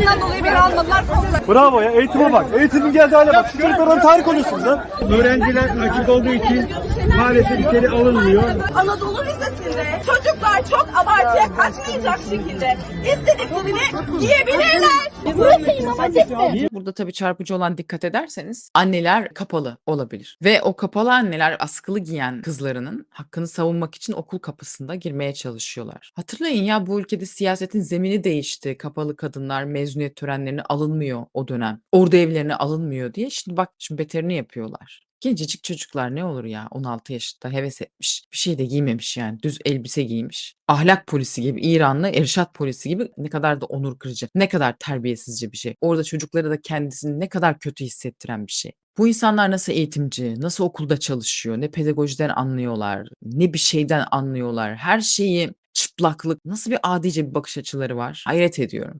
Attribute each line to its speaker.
Speaker 1: Ondan dolayı beni almadılar.
Speaker 2: Bravo ya eğitime bak. Eğitimin geldiği hale bak. Şu çocuklardan tarih konuşsunuz lan.
Speaker 3: Öğrenciler açık olduğu için maalesef içeri alınmıyor.
Speaker 1: Anadolu Lisesi'nde çocuklar çok abartıya kaçmayacak şekilde istediklerini giyebilirler.
Speaker 4: Burası İmam?
Speaker 5: Burada tabii çarpıcı olan dikkat ederseniz anneler kapalı olabilir. Ve o kapalı anneler askılı giyen kızlarının hakkını savunmak için okul kapısında girmeye çalışıyorlar. Hatırlayın ya bu ülkede siyasetin zemini değişti. Kapalı kadınlar mezuniyet törenlerine alınmıyor o dönem. Ordu evlerine alınmıyor diye. Şimdi bak şimdi beterini yapıyorlar. Gencecik çocuklar ne olur ya 16 yaşında heves etmiş. Bir şey de giymemiş yani düz elbise giymiş. Ahlak polisi gibi İranlı Erşat polisi gibi ne kadar da onur kırıcı, ne kadar terbiyesizce bir şey. Orada çocuklara da kendisini ne kadar kötü hissettiren bir şey. Bu insanlar nasıl eğitimci, nasıl okulda çalışıyor, ne pedagojiden anlıyorlar, ne bir şeyden anlıyorlar. Her şeyi çıplaklık, nasıl bir adice bir bakış açıları var. Hayret ediyorum.